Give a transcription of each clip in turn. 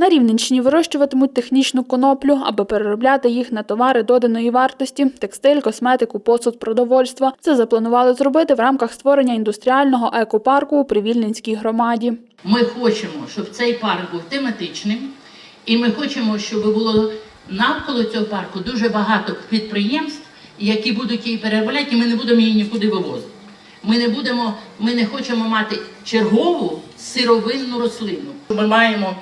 На Рівненщині вирощуватимуть технічну коноплю, аби переробляти їх на товари доданої вартості, текстиль, косметику, посуд, продовольство. Це запланували зробити в рамках створення індустріального екопарку у Привільненській громаді. Ми хочемо, щоб цей парк був тематичним, і ми хочемо, щоб було навколо цього парку дуже багато підприємств, які будуть її переробляти, і ми не будемо її нікуди вивозити. Ми не будемо, ми не хочемо мати чергову сировинну рослину. Ми маємо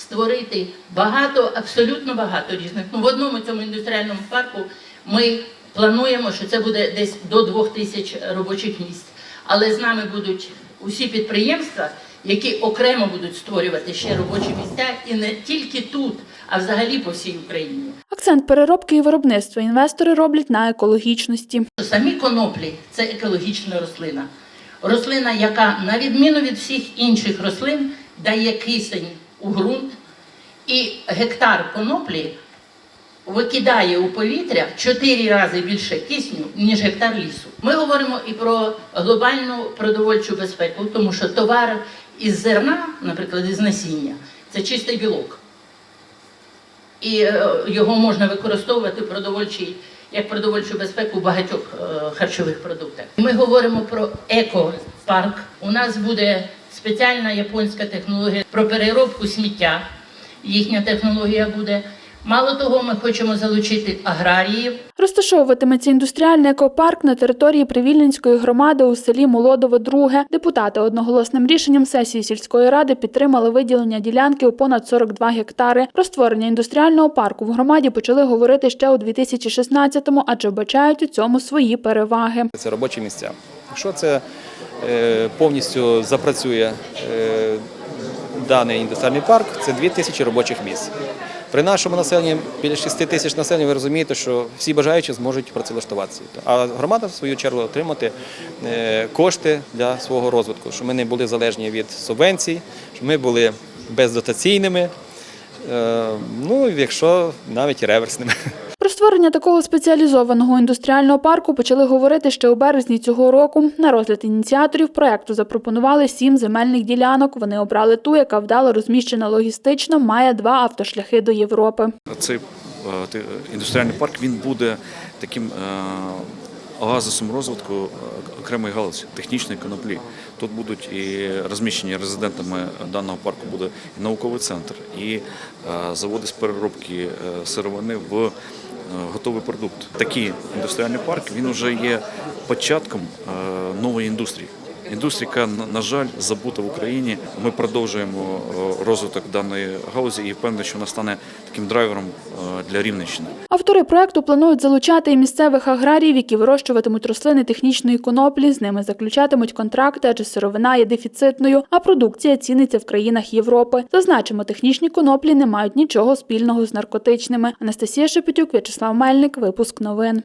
створити багато, абсолютно багато різних. Ну, в одному цьому індустріальному парку ми плануємо, що це буде десь до двох тисяч робочих місць. Але з нами будуть усі підприємства, які окремо будуть створювати ще робочі місця, і не тільки тут, а взагалі по всій Україні. Акцент переробки і виробництва інвестори роблять на екологічності. Самі коноплі це екологічна рослина. Рослина, яка, на відміну від всіх інших рослин, дає кисень у ґрунт, і гектар коноплі викидає у повітря в 4 рази більше кисню, ніж гектар лісу. Ми говоримо і про глобальну продовольчу безпеку, тому що товар із зерна, наприклад, із насіння, це чистий білок і е, його можна використовувати в продовольчій, як продовольчу безпеку в багатьох е, харчових продуктах. Ми говоримо про екопарк. У нас буде спеціальна японська технологія про переробку сміття. Їхня технологія буде. Мало того, ми хочемо залучити аграріїв, Розташовуватиметься індустріальний екопарк на території Привільненської громади у селі Молодове Друге. Депутати одноголосним рішенням сесії сільської ради підтримали виділення ділянки у понад 42 гектари. Про створення індустріального парку в громаді почали говорити ще у 2016-му, адже бачають у цьому свої переваги. Це робочі місця. Якщо це е, повністю запрацює е, даний індустріальний парк, це 2 тисячі робочих місць. При нашому населенні біля 6 тисяч населення, ви розумієте, що всі бажаючі зможуть працевлаштуватися. А громада, в свою чергу, отримати е, кошти для свого розвитку, щоб ми не були залежні від субвенцій, щоб ми були бездотаційними, е, ну, якщо навіть реверсними. Створення такого спеціалізованого індустріального парку почали говорити ще у березні цього року. На розгляд ініціаторів проекту запропонували сім земельних ділянок. Вони обрали ту, яка вдало розміщена логістично, має два автошляхи до Європи. Цей е, індустріальний парк він буде таким е, оазисом розвитку е, окремої галузі технічної коноплі. Тут будуть і розміщені резидентами даного парку буде і науковий центр, і заводи з переробки сировини в готовий продукт. Такий індустріальний парк він вже є початком е, нової індустрії. Індустрія, яка, на- жаль, забута в Україні. Ми продовжуємо е, розвиток даної галузі і впевнений, що вона стане таким драйвером е, для Рівненщини. Автори проекту планують залучати і місцевих аграріїв, які вирощуватимуть рослини технічної коноплі. З ними заключатимуть контракти, адже сировина є дефіцитною, а продукція ціниться в країнах Європи. Зазначимо, технічні коноплі не мають нічого спільного з наркотичними. Анастасія Шепетюк, В'ячеслав Мельник, випуск новин.